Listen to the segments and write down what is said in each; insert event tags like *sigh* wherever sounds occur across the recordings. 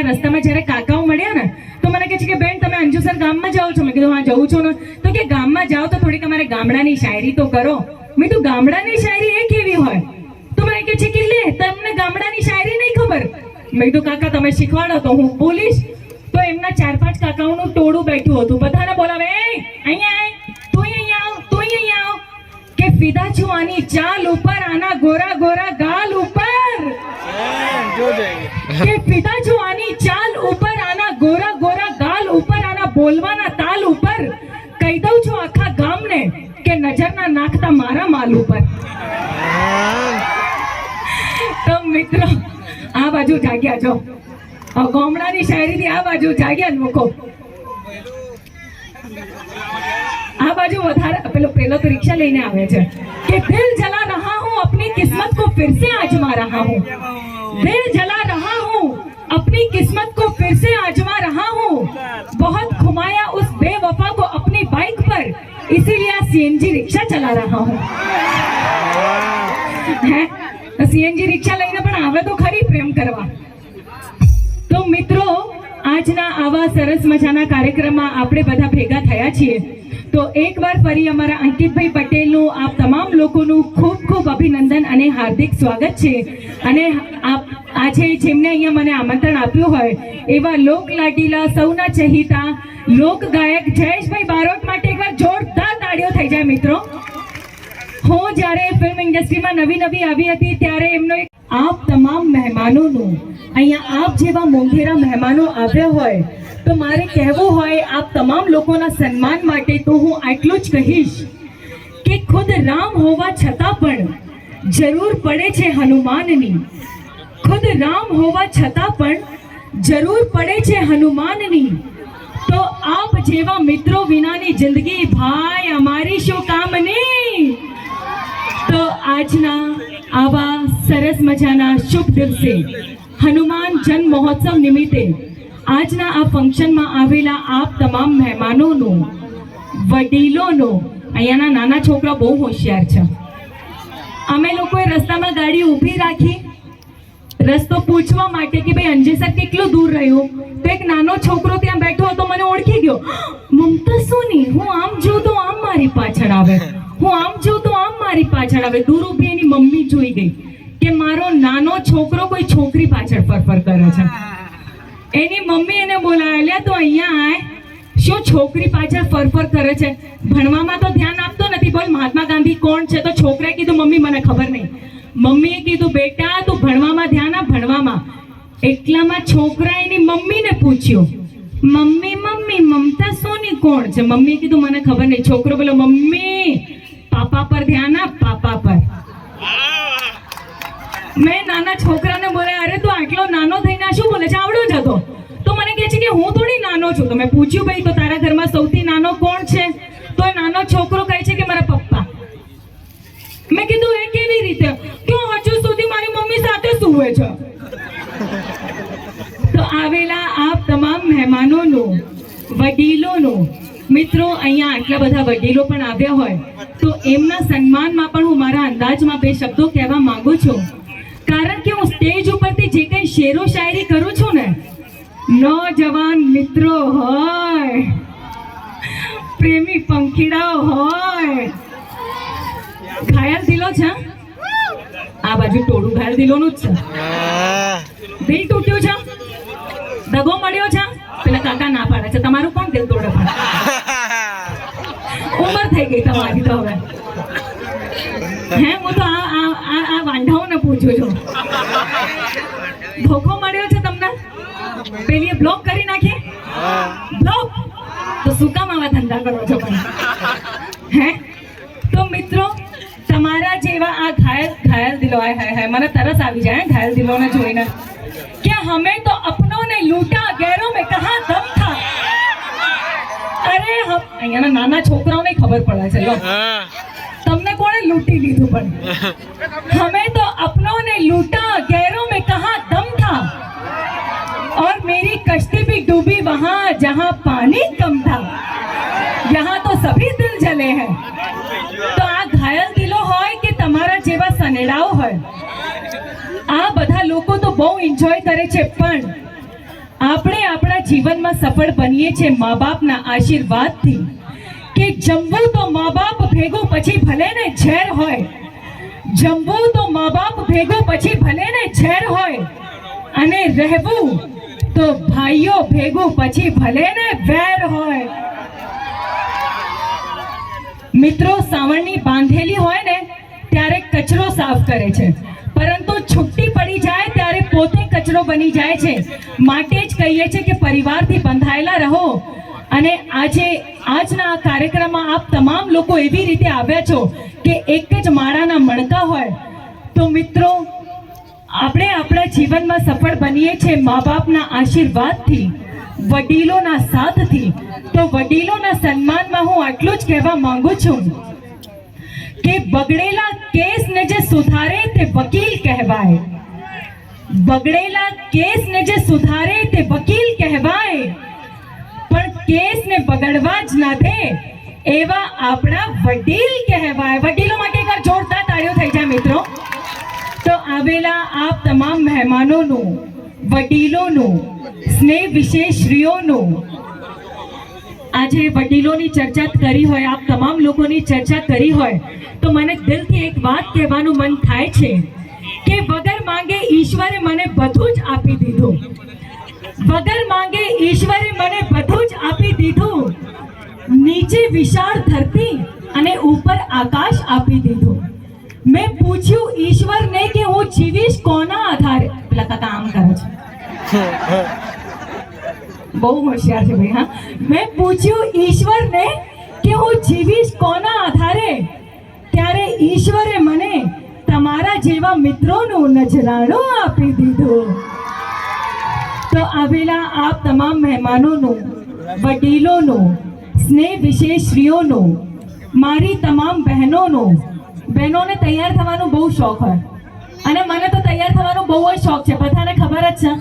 અહીંયા રસ્તામાં જ્યારે કાકાઓ મળ્યા ને તો મને કહે છે કે બેન તમે અંજુસર ગામમાં જાઓ છો. મેં કીધું હા જવું છું ને. તો કે ગામમાં જાઓ તો થોડીક અમારે ગામડાની શાયરી તો કરો. મેં તો ગામડાની શાયરી એ કેવી હોય? તો મને કહે છે કે લે તમને ગામડાની શાયરી નહીં ખબર. મેં કીધું કાકા તમે શીખવાડો તો હું બોલીશ. તો એમના ચાર પાંચ કાકાઓનું ટોળું બેઠું હતું. બધાને બોલાવે "એ, અહીંયા આય તું અહીંયા આવ તું અહીંયા આવ. કે ફિદા છું આની ચાલ ઉપર આના ગોરા ગોરા ગાલ ઉપર. કહી દઉં છું આખા ગામને કે નજર ના નાખતા મારા માલ ઉપર. આ બાજુ જાગ્યા છો ગોમડાની શાયરીથી આ બાજુ જાગ્યા મૂકો. આ બાજુ વધારે પેલો પેલો તો રિક્ષા લઈને આવે છે. કે દિલ જલા રહા હું અપની કિસ્મત કો ફિર આજમા રહા હું. दिल जला रहा हूँ अपनी किस्मत को फिर से आजमा रहा हूँ बहुत घुमाया उस बेवफा को अपनी बाइक पर इसीलिए सीएनजी रिक्शा चला रहा हूँ હે સીએનજી રિક્ષા લઈને પણ આવે તો ખરી પ્રેમ કરવા તો મિત્રો આજના આવા સરસ મજાના કાર્યક્રમમાં આપણે બધા ભેગા થયા છીએ તો એકવાર ફરી અમારા અંકિતભાઈ પટેલનું, આપ તમામ લોકોનું ખૂબ ખૂબ અભિનંદન અને હાર્દિક સ્વાગત છે. અને આપ આજે જેમને અહીંયા મને આમંત્રણ આપ્યું હોય, એવા લોક લાડીલા સૌના ચહિતા લોક ગાયક જયેશભાઈ બારોટ માટે એકવાર જોરદાર તાળીઓ થઈ જાય મિત્રો. હું જ્યારે ફિલ્મ ઇન્ડસ્ટ્રીમાં નવી નવી આવી હતી, ત્યારે એમનો આપ તમામ મહેમાનોનું, અહીંયા આપ જેવા મોંઘેરા મહેમાનો આવ્યા હોય તો મારે કહેવું હોય, આપ તમામ લોકોના સન્માન માટે તો હું આટલું જ કહીશ કે ખુદ રામ હોવા છતાં પણ જરૂર પડે છે હનુમાનની. ખુદ રામ હોવા છતાં પણ જરૂર પડે છે હનુમાનની. તો આપ જેવા મિત્રો વિનાની જિંદગી, ભાઈ, અમારી શું કામની? તો આજના આવા સરસ મજાના શુભ દિવસે હનુમાન જન્મ મહોત્સવ નિમિત્તે આજના આ ફંક્શનમાં આવેલા આપ તમામ મહેમાનોનો, વડીલોનો, અહીંયાના નાના છોકરા બહુ હોશિયાર છે. અમે લોકોએ રસ્તામાં ગાડી ઊભી રાખી, રસ્તો પૂછવા માટે કે ભાઈ અંજેસર કેટલું દૂર રહ્યું? તો એક નાનો છોકરો ત્યાં બેઠો હતો, મને ઓળખી ગયો. મમતા સોની, હું આમ જોઉં તો આમ મારી પાછળ આવે. હું આમ જોઉં તો આમ મારી પાછળ આવે. દૂર ઊભી એની મમ્મી જોઈ ગઈ કે મારો નાનો છોકરો કોઈ છોકરી પાછળ ફરફર કરે છે. એની મમ્મી એને બોલાવે, લે તો અહીંયા આય. શું છોકરી પાછળ ફરફર કરે છે? ભણવામાં તો ધ્યાન આપતો નથી. બોલ, મહાત્મા ગાંધી કોણ છે? તો છોકરાએ કીધું, મમ્મી, મને ખબર નહીં. મમ્મીએ કીધું, બેટા, તું ભણવામાં ધ્યાન આપ, ભણવામાં. એટલામાં છોકરા એની મમ્મીને પૂછ્યું, મમ્મી મમ્મી, મમતા સોની કોણ છે? મમ્મીએ કીધું, મને ખબર નહીં. છોકરો બોલો મમ્મી, પાપા પર ધ્યાન આપ, પાપા પર. મેં નાના છોકરાને બોલે, અરે, તું આટલો નાનો થઈને શું બોલે છે? આવડો જ હતો. તો મને કહે છે કે, હું થોડી નાનો છું. તો મેં પૂછ્યું, ભાઈ, તો તારા ઘરમાં સૌથી નાનો કોણ છે? તો એ નાનો છોકરો કહે છે કે, મારા પપ્પા. મેં કીધું, એ કેવી રીતે? ક્યો હજુ સુધી મારી મમ્મી સાથે સુવે છે? તો આવેલા આપ તમામ મહેમાનોનું, વડીલોનું, મિત્રો, અહીંયા આટલા બધા વડીલો પણ આવ્યા હોય, તો એમના સન્માનમાં પણ હું મારા અંદાજમાં બે શબ્દો કહેવા માંગુ છું. કારણ કે હું સ્ટેજ ઉપરથી જે કંઈ શેરો શાયરી કરું છું ને નોજવાન મિત્રો હોય પ્રેમી પંખીડાઓ હોય. ઘાયલ દિલો છે આ બાજુ ટોળું ઘાયલ દિલોનું જ છે. દિલ તૂટ્યું છે દગો મળ્યો છે પેલા કાકા ના પાડે છે તમારું કોણ દિલ તોડે *laughs* ઉંમર થઈ ગઈ તમારી તો હવે. હે હું તો આ પૂછું છું. ધોખો મળ્યો છે તમને? પેલી બ્લોક કરી નાખી? બ્લોક તો શું કામ આવા ધંધા કરો છો પણ હે? તો મિત્રો તમારા જેવા આ ઘાયલ ઘાયલ દિલો આય હાય હાય મને તરસ આવી જાય ઘાયલ દિલોને જોઈને. કે હમે તો અપનો ને લૂંટા ગેરો મેં કહા દમ થા. અરે અહીંયાના નાના છોકરાઓને ખબર પડે છે લો. તમને કોણે લૂંટી લીધું પણ? સફળ બનીએ છીએ મા બાપના આશીર્વાદથી. કે જમવું તો મા બાપ ભેગું પછી ભલે ને ઝેર હોય. જમવું તો મા બાપ ભેગું પછી ભલે ને ઝેર હોય. અને રહેવું તો ભાઈઓ ભેગું પછી ભલે ને વેર હોય. મિત્રો, સાવણની બાંધેલી હોય ને, ત્યારે કચરો સાફ કરે છે. પોતે બની જાય છે. માટે જ કહીએ છીએ કે પરિવારથી બંધાયેલા રહો. અને આજે, આજના આ કાર્યક્રમમાં આપ તમામ લોકો એવી રીતે આવ્યા છો કે એક જ માળાના મણકા હોય. તો મિત્રો, આપણે આપણા જીવનમાં સફળ બનીએ છીએ મા બાપના આશીર્વાદથી, વડીલોના સાથથી. તો વડીલોના સન્માનમાં હું આટલું જ કહેવા માંગુ છું કે બગડેલા કેસને જે સુધારે તે વકીલ કહેવાય. બગડેલા કેસને જે સુધારે તે વકીલ કહેવાય. પણ કેસને બગડવા જ ના દે, એવા આપણા વડીલ કહેવાય. વડીલો માટે એકવાર જોરદાર તાળીઓ થઈ જાય મિત્રો. તો આવેલા આપ તમામ મહેમાનોનું, વડીલોનું સ્નેહ વિશેષરીઓનું આજે વડીલોની ચર્ચા કરી હોય, આપ તમામ લોકોની ચર્ચા કરી હોય, તો મને દિલથી એક વાત કહેવાનું મન થાય છે. કે વગર માંગે ઈશ્વરે મને બધું જ આપી દીધું. વગર માંગે ઈશ્વરે મને બધું જ આપી દીધું. નીચે વિશાળ ધરતી અને ઉપર આકાશ આપી દીધું. મેં પૂછ્યું ઈશ્વરને કે હું જીવીશ કોના આધારે? પેલા કાકા આમ કરે છે. બહુ હોશિયાર છે ભાઈ, હા. મેં પૂછ્યું ઈશ્વરને કે હું જીવીશ કોના આધારે? ત્યારે ઈશ્વરે મને તમારા જેવા મિત્રોનું નજરાણું આપી દીધું. તો આવેલા આપ તમામ મહેમાનોનું, વડીલોનું સ્નેહ વિશેષરીઓનું મારી તમામ બહેનોનું, બહેનોને તૈયાર થવાનો બહુ શોખ હોય. અને મને તો તૈયાર થવાનો બહુ જ શોખ છે. બધાને ખબર જ છે.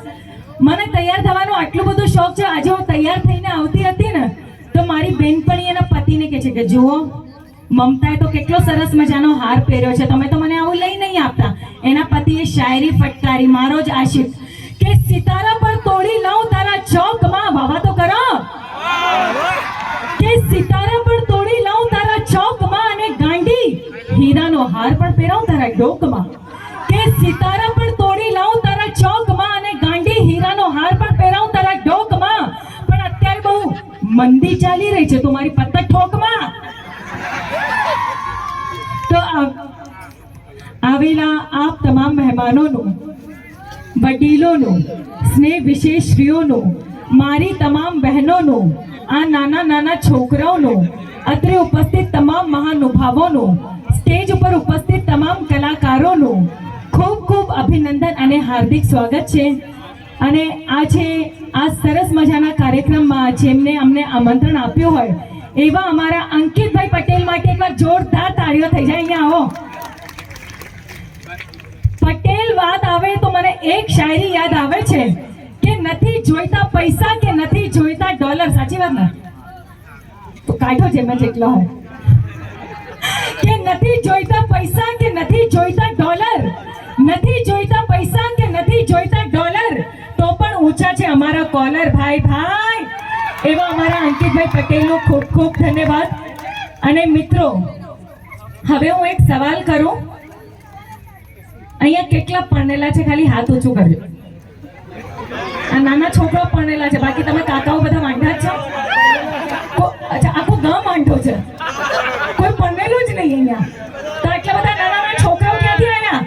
મને તૈયાર થવાનો આટલું બધું શોખ છે. આજે હું તૈયાર થઈને આવતી હતી ને, તો મારી બહેનપણી એના પતિને કહે છે કે, જુઓ મમતાએ તો કેટલો સરસ મજાનો હાર પહેર્યો છે. તમે તો મને આવું લઈ નહીં આપતા. એના પતિએ શાયરી ફટકારી, મારો જ આશિફ કે સિતારા પર તોડી લઉં તારા ચોકમાં? વાવા તો કરો. કે સિતારા પર તોડી લઉં તારા ચોકમાં અને ગાંડી? હીરાનો હાર પણ પહેરાવું તારા ડોકમાં. કે સિતારા પર તોડી લઉં તારા ચોકમાં અને ગાંડી? હીરાનો હાર પણ પહેરાવું તારા ડોકમાં. પણ અત્યારે બહુ મંદી ચાલી રહી છે. તો મારી પતક ઠોકમાં તો આવેલા આપ તમામ મહેમાનોનું, વડીલોનું સ્નેહ વિશેષરીઓનું મારી તમામ બહેનોનું, આ નાના નાના છોકરાઓનું, અત્રે ઉપસ્થિત તમામ મહાનુભાવોનું, સ્ટેજ ઉપર ઉપસ્થિત તમામ કલાકારોનું ખૂબ ખૂબ અભિનંદન અને હાર્દિક સ્વાગત છે. અને આજે આ સરસ મજાના કાર્યક્રમમાં જેમને અમને આમંત્રણ આપ્યું હોય એવા અમારા અંકિતભાઈ પટેલ માટે એકવાર જોરદાર તાળીઓ થઈ જાય અહીંયા આવો. પટેલ વાત આવે તો મને એક શાયરી યાદ આવે છે કે નથી જોઈતા પૈસા કે નથી જોઈતા ડોલર? સાચી વાત ને? તો કાઢો જેમાં જેટલો હોય. કે નથી જોઈતા પૈસા કે નથી જોઈતા ડોલર? નથી જોઈતા પૈસા કે નથી જોઈતા ડોલર? તો પણ ઊંચા છે અમારા કોલર ભાઈ ભાઈ. એવા અમારા અંકિતભાઈ પટેલનો ખૂબ ખૂબ ધન્યવાદ. અને મિત્રો, હવે હું એક સવાલ કરું. અહીંયા કેટલા પરણેલા છે? ખાલી હાથ ઊંચું કરજો. આ નાના છોકરા પરણેલા છે. બાકી તમે કાકાઓ બધા વાંઢા છો. અચ્છા, આખો ગામ વાંઢો છે. કોઈ પરણેલું જ નહીં અહીંયા. તો આટલા બધા નાના નાના છોકરાઓ ક્યાંથી આવ્યા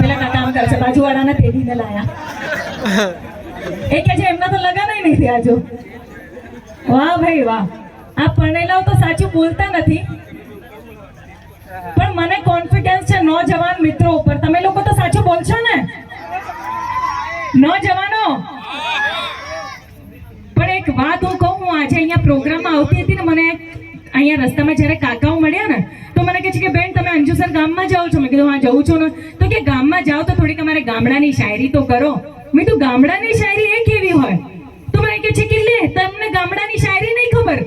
પેલા કાકા આમ કરે છે બાજુવાળાને તેડીને લાયા. એ કે છે, એમના તો લગન નહીં થયા જો વાહ ભાઈ વાહ. આ પરણેલાઓ તો સાચું બોલતા નથી. પણ મને કોન્ફિડન્સ છે, નોજવાન મિત્રો ઉપર. તમે લોકો તો સાચું બોલશો ને? નોજવાનો. પણ એક વાત હું કહું, હું આજે અહીંયા પ્રોગ્રામમાં આવતી હતી ને, મને અહીંયા રસ્તામાં જ્યારે કાકાઓ મળ્યા ને, તો મને કહે છે કે, બેન, તમે અંજુસર ગામમાં જાઓ છો. મેં કીધું, હા, જઉં છું ને. તો કે, ગામમાં જાઓ તો થોડીક અમારે ગામડાની શાયરી તો કરો. મેં તો ગામડાની શાયરી એ કેવી હોય? તો મને કે છે કે લે તમને ગામડાની શાયરી નહીં ખબર?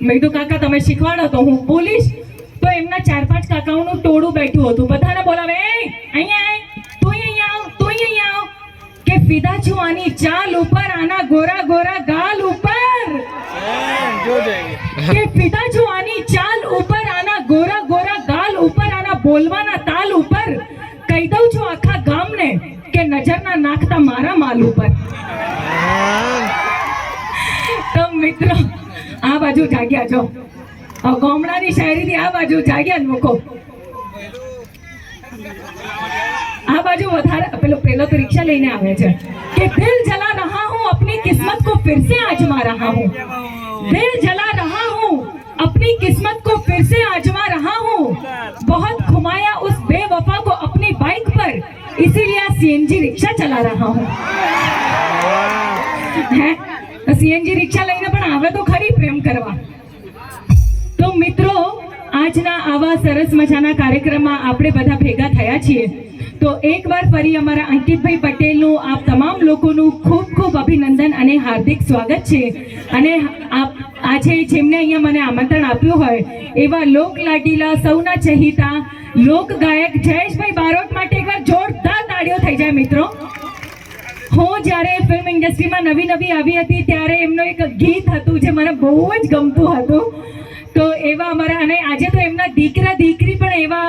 મેં કીધું કાકા તમે શીખવાડો તો હું બોલીશ. તો એમના ચાર પાંચ કાકાઓનું ટોળું બેઠું હતું. બધાને બોલાવે "એ, અહીંયા આય તું અહીંયા આવ તું અહીંયા આવ. કે ફિદા છું આની ચાલ ઉપર આના ગોરા ગોરા ગાલ ઉપર. કે ફિદા છું આની ચાલ ઉપર આના ગોરા ગોરા ગાલ ઉપર આના બોલવાના તાલ ઉપર. માલ ઉપર તો મિત્રો આ બાજુ જાગ્યા છો આ ગામડાની શાયરીથી આ બાજુ જાગ્યા જ મૂકો આ બાજુ વધારે પેલો પેલો તો રિક્ષા લઈને આવે છે કે દિલ જલા રહા હું अपनी किस्मत को फिर से आजमा रहा हूँ दिल जला रहा हूँ अपनी किस्मत को फिर से आजमा रहा हूँ बहुत घुमाया उस बेवफा को अपनी बाइक पर इसीलिए आ सीएनजी रिक्शा चला रहा हूँ હે સીએનજી રિક્ષા લઈને પણ આવે તો ખરી પ્રેમ કરવા તો મિત્રો આજના આવા સરસ મજાના કાર્યક્રમમાં આપણે બધા ભેગા થયા છીએ તો એકવાર ફરી અમારા અંકિતભાઈ પટેલનું આપ તમામ લોકોનું ખૂબ ખૂબ અભિનંદન અને હાર્દિક સ્વાગત છે અને આપ આજે જેમને અહીંયા મને આમંત્રણ આપ્યું હોય એવા લોક લાડીલા સૌના ચહિતા લોક ગાયક જયેશભાઈ બારોટ માટે એકવાર જોરદાર તાળીઓ થઈ જાય મિત્રો. હું જ્યારે ફિલ્મ ઇન્ડસ્ટ્રીમાં નવી નવી આવી હતી ત્યારે એમનું એક ગીત હતું જે મને બહુ જ ગમતું હતું. તો એવા અમારા, અને આજે તો એમના દીકરા દીકરી પણ એવા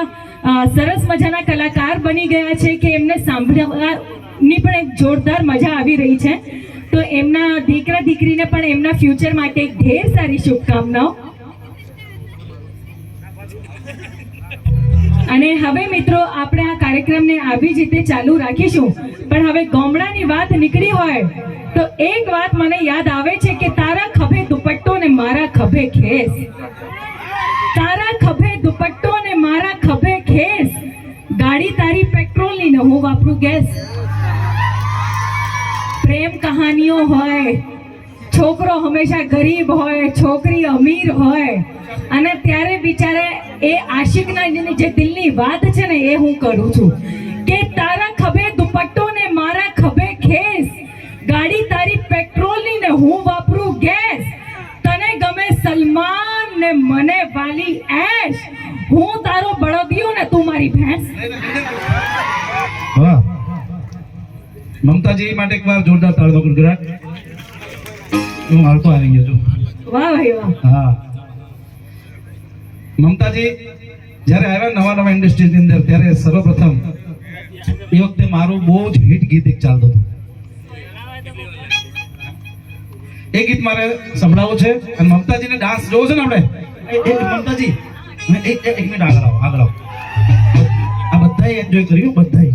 સરસ મજાના કલાકાર બની ગયા છે કે એમને સાંભળવાની પણ એક જોરદાર મજા આવી રહી છે. તો એમના દીકરા દીકરીને પણ એમના ફ્યુચર માટે ઢેર સારી શુભકામનાઓ. અને હવે મિત્રો, આપણે આ કાર્યક્રમને આવી જ રીતે ચાલુ રાખીશું. પણ હવે ગામડાની વાત નીકળી હોય, તો એક વાત મને યાદ આવે છે કે તારા ખભે દુપટ્ટો ને મારા ખભે ખેસ. તારા ખભે દુપટ્ટો ને મારા ખભે ખેસ. ગાડી તારી પેટ્રોલની ને હું વાપરું ગેસ. પ્રેમ કહાનીઓ હોય, છોકરો હંમેશા ગરીબ હોય, છોકરી અમીર હોય. અને ત્યારે બિચારે એ આશિકના જે દિલની વાત છે ને એ હું કરું છું. કે તારા ખભે દુપટ્ટો ને મારા ખભે ખેસ. ગાડી તારી પેટ્રોલની ને હું વાપરું ગેસ. તને ગમે સલમાન ને મને વાલી એશ. હું તારો બળદિયો ને તું મારી ભેંસ. મમતાજી માટે એકવાર જોરદાર તાળીઓ ગડગડાટ હું હાલતો આવી ગયો છું. વાહ ભાઈ વાહ. હા. મમતાજી, જ્યારે આવ્યા નવા નવા ઇન્ડસ્ટ્રીની અંદર, ત્યારે સર્વપ્રથમ એ વખતે મારું બહુ જ હિટ ગીત એક ચાલતું હતું. એ ગીત મારે સંભળાવવું છે અને મમતાજીને ડાન્સ જોવો છે ને આપણે? મમતાજી એક એક મિનિટ આગળ આવો આગળ આવો. આ બધાએ એન્જોય કર્યું બધાએ.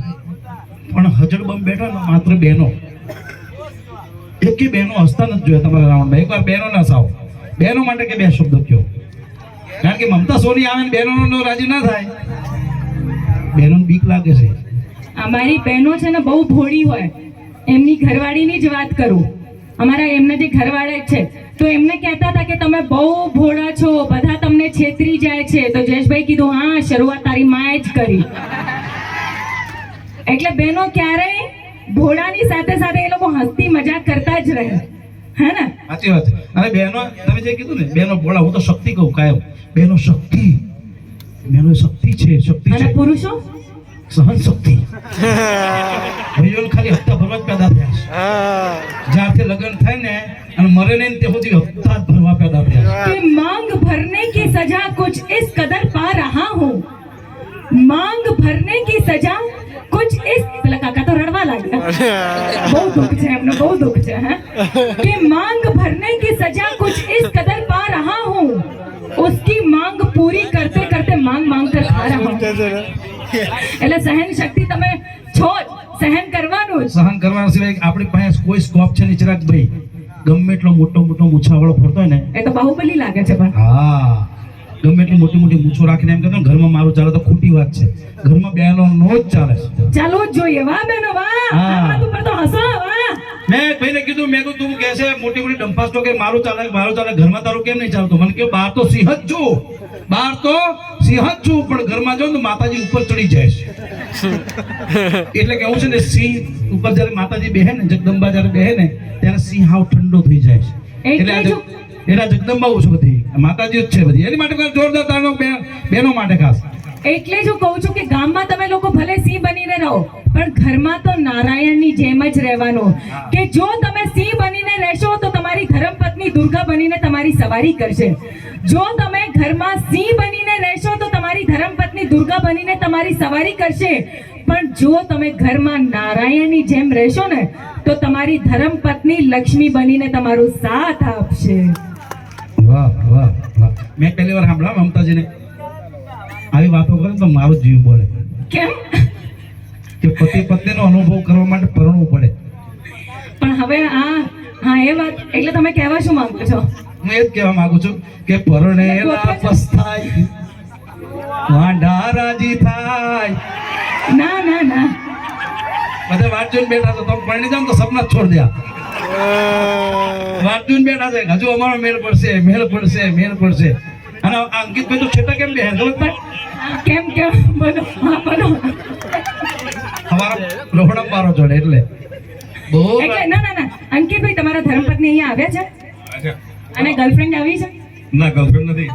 પણ હજડબમ બેઠો ને માત્ર બહેનો. એકે બહેનો હસતા નથી જોયા તમારા રાઉન્ડમાં. એકવાર બહેનો ના સાવ બહેનો માટે કે બે શબ્દો કયો? કારણ કે મમતા સોની આવે ને રાજી ના થાય. બહેનો બીક લાગે છે. અમારી બહેનો છે ને બહુ ભોળી હોય. એમની ઘરવાળીની જ વાત કરું. અમારા એમના જે ઘરવાળા છે, તો એમને કહેતા હતા કે તમે બહુ ભોળા છો, બધા તમને છેતરી જાય છે. તો જયેશભાઈ કીધું, હા, શરૂઆત તારી માએ જ કરી. એટલે બહેનો ક્યારેય ભોળાની સાથે સાથે એ લોકો હસતી મજાક કરતા જ રહે. હે ને સાચી વાત છે અને બહેનો તમે જે કીધું ને બહેનો ભોળા હું તો શક્તિ કહું કાયમ બહેનો શક્તિ બહેનો શક્તિ છે શક્તિ અને છે પુરુષો સહન શક્તિ ભાઈઓને ખાલી હપ્તા ભરવા જ પેદા થયા છે જ્યારથી લગ્ન થાય ને અને મરે નહીં ને તે સુધી હપ્તા જ ભરવા પેદા થયા છે कि मांग भरने की सजा कुछ इस कदर पा रहा हूँ मांग भरने की सजा कुछ इस પેલા કાકા તો રડવા લાગ્યા બહુ દુઃખ છે એમને બહુ દુઃખ છે હે કે માંગ ભરને की सजा कुछ इस कदर पा रहा हूँ उसकी मांग पूरी करते करते मांग मांग कर खा रहा हूँ એટલે સહન શક્તિ તમે છો જ સહન કરવાનું જ સહન કરવાના સિવાય આપણી પાસે કોઈ સ્કોપ છે નહીં ચિરાગભાઈ ગમે એટલો મોટો મોટો મૂછાવાળો ફરતો હોય ને એ તો બાહુબલી લાગે છે પણ હા ગમે એટલી મોટી મોટી મૂછો રાખીને એમ કહેતો ઘરમાં મારું ચાલે તો ખોટી વાત છે. ઘરમાં બેનો નો જ ચાલે છે. ચાલો જ જોઈએ. વાહ બેનો વાહ. વાત ઉપર તો હસો વાહ. મેં ભાઈને કીધું મેં કીધું તું કહેશે મોટી મોટી ડંફાસ તો કે મારું ચાલે મારું ચાલે ઘરમાં તારું કેમ નહીં ચાલતું? મને કે બહાર તો સિંહ જ છું. બહાર તો સિંહ જ છું પણ ઘરમાં જાઉં તો માતાજી ઉપર ચડી જાય છે. એટલે કેવું છે ને સિંહ ઉપર જ્યારે માતાજી બેહે ને જગદંબા જ્યારે બેહે ને ત્યારે સિંહ હાવ ઠંડો થઈ જાય છે. એટલે એટલે જગદંબા જો- જગ- એટલે આ જગદંબાઓ છે બધી માતાજી જ છે બધી. એની માટે જોરદાર બે- બહેનો માટે ખાસ. એટલે જ કહું છું કે ગામમાં તમે લોકો ભલે સિંહ બનીને રહો, પણ ઘરમાં તો નારાયણની જેમ જ રહેવાનું. કે જો તમે સિંહ બનીને રહેશો, તો તમારી ધર્મપત્ની દુર્ગા બનીને તમારી સવારી કરશે. જો તમે ઘરમાં સિંહ બનીને રહેશો, તો તમારી ધર્મપત્ની દુર્ગા બનીને તમારી સવારી કરશે. પણ જો તમે ઘરમાં નારાયણની જેમ રહેશો ને, તો તમારી ધર્મપત્ની લક્ષ્મી બનીને તમારો સાથ આપશે. વાહ વાહ વાહ. મેં પહેલી વાર સાંભળ્યા મમતાજીને આવી વાતો કરે તો મારો જીવ બોલે કેમ? કે પતિ પત્નીનો અનુભવ કરવા માટે પરણવું પડે. પણ હવે આ હા એ વાત એટલે તમે કહેવા શું માંગો છો? હું એ જ કહેવા માંગુ છું કે પરણેલા પસ્તાય વાંડા રાજી થાય. ના ના ના. બધા જોઈને બેઠા છો તમે પરણી જાઓ તો સપના છોડ વાટ જોઈને બેઠા છે હજુ અમારો મેળ પડશે મેળ પડશે મેળ પડશે. અને આ અંકિતભાઈ તો છેટા કેમ બે ખબર? કેમ કેમ? બનો અમારા રોહડા પારો જોડે એટલે. બહુ એટલે ના ના ના. અંકિતભાઈ તમારા ધર્મપત્ની અહીંયા આવ્યા છે? અને ગર્લફ્રેન્ડ આવી છે? ના ગર્લફ્રેન્ડ નથી.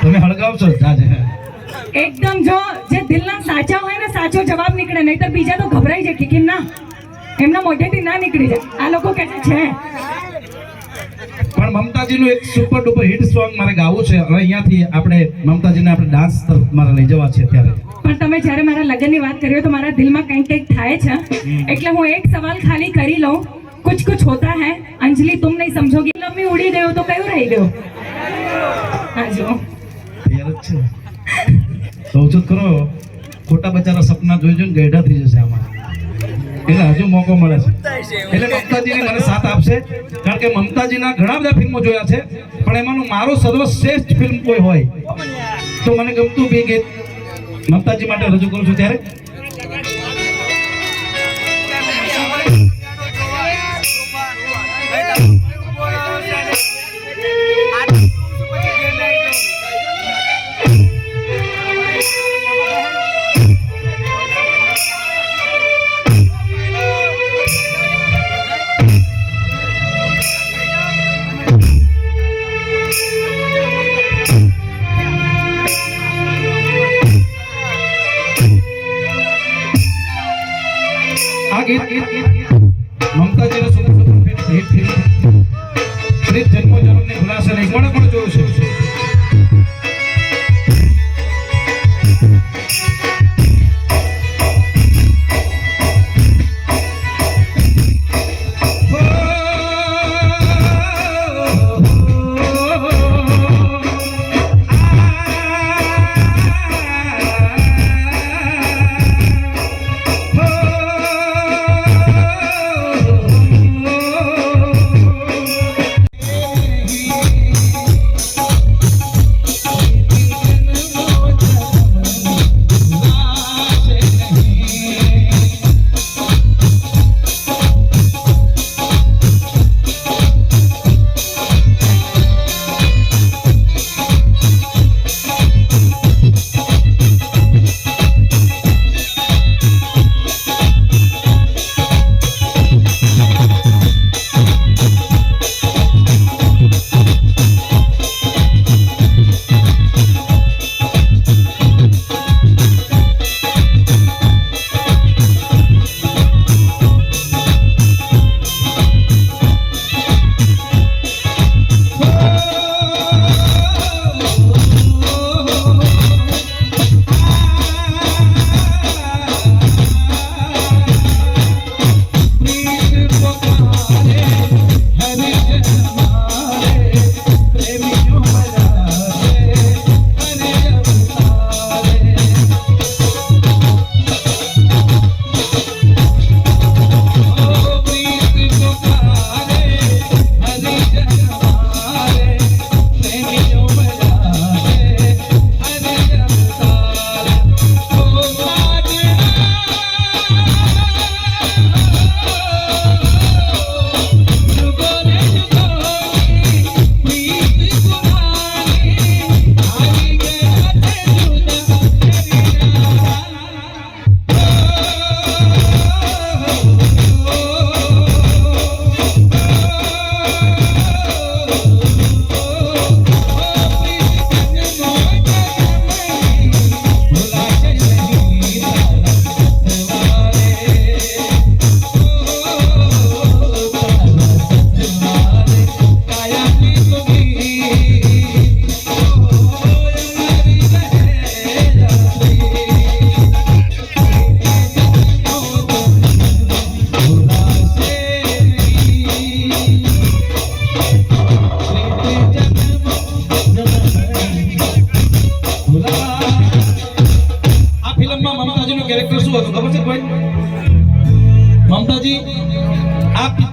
તમે હળગાવશો જાજે એકદમ જો જે દિલના સાચા હોય ને સાચો જવાબ નીકળે નહીતર બીજા તો ગભરાઈ જાય કે કેમ ના એમના મોઢેથી ના નીકળી જાય આ લોકો કહે છે છે પણ મમતાજીનું એક સુપર ડુપર હિટ સોંગ મારે ગાવું છે હવે અહીંયાથી આપણે મમતાજીને આપણે ડાન્સ તરફ મારે લઈ જવા છે અત્યારે પણ તમે જ્યારે મારા લગ્નની વાત કરી હોય તો મારા દિલમાં કંઈક કંઈક થાય છે એટલે હું એક સવાલ ખાલી કરી લઉં કુછ કુછ હોતા હૈ અંજલિ तुम नहीं समझोगी લંબી ઉડી ગયો તો કયું રહી ગયું હા જો તૈયાર જ છે કહું છું તો ખરો ખોટા બચારા સપના જોઈ જોઈને ગેઢા થઈ જશે આમાં. એટલે હજુ મોકો મળે છે. એટલે મમતાજીને મને સાથ આપશે, કારણ કે મમતાજીના ઘણા બધા ફિલ્મો જોયા છે, પણ એમાંનું મારો સર્વશ્રેષ્ઠ ફિલ્મ કોઈ હોય તો મને ગમતું બી ગીત મમતાજી માટે રજૂ કરું છું ત્યારે. આ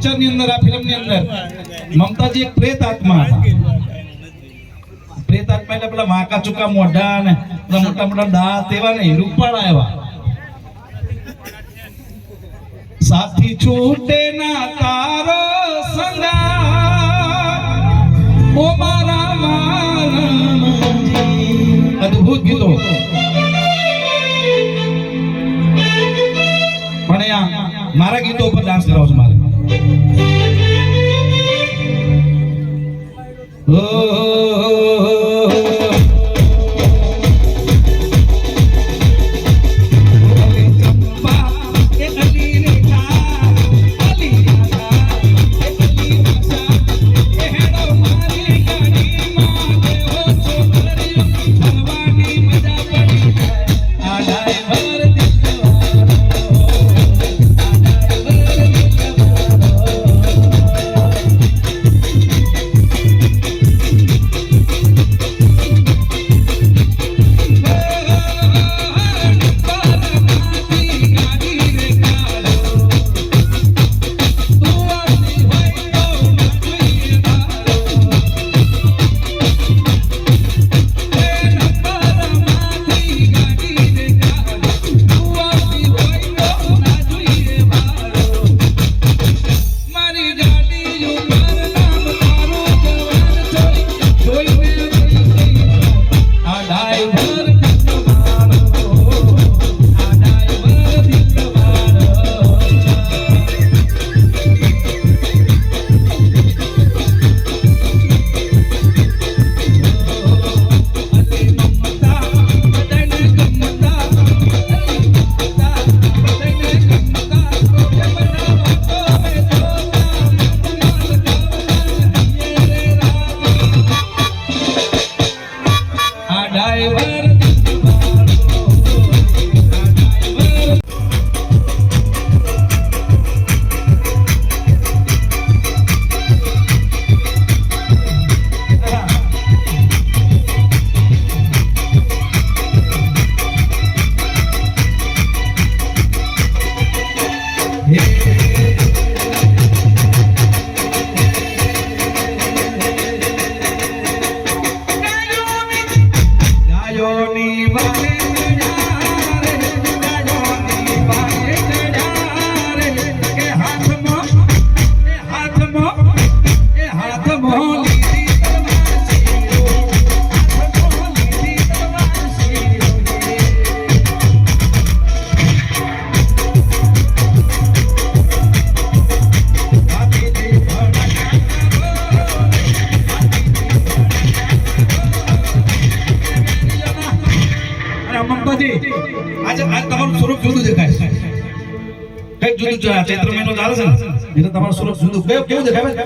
પિક્ચરની અંદર, આ ફિલ્મની અંદર. મમતાજી એક પ્રેત આત્મા હતા. પ્રેત આત્મા એટલે પેલા માકા ચૂકા મોઢા ને મોટા મોટા દાંત એવા ને રૂપાળા એવા. સાથી છૂટે ના તારો સંગા ઓ મારા મારા ગીતો. પણ મારા ગીતો ઉપર ડાન્સ કરાવો છો મારે. Oh. કેવું દેખાય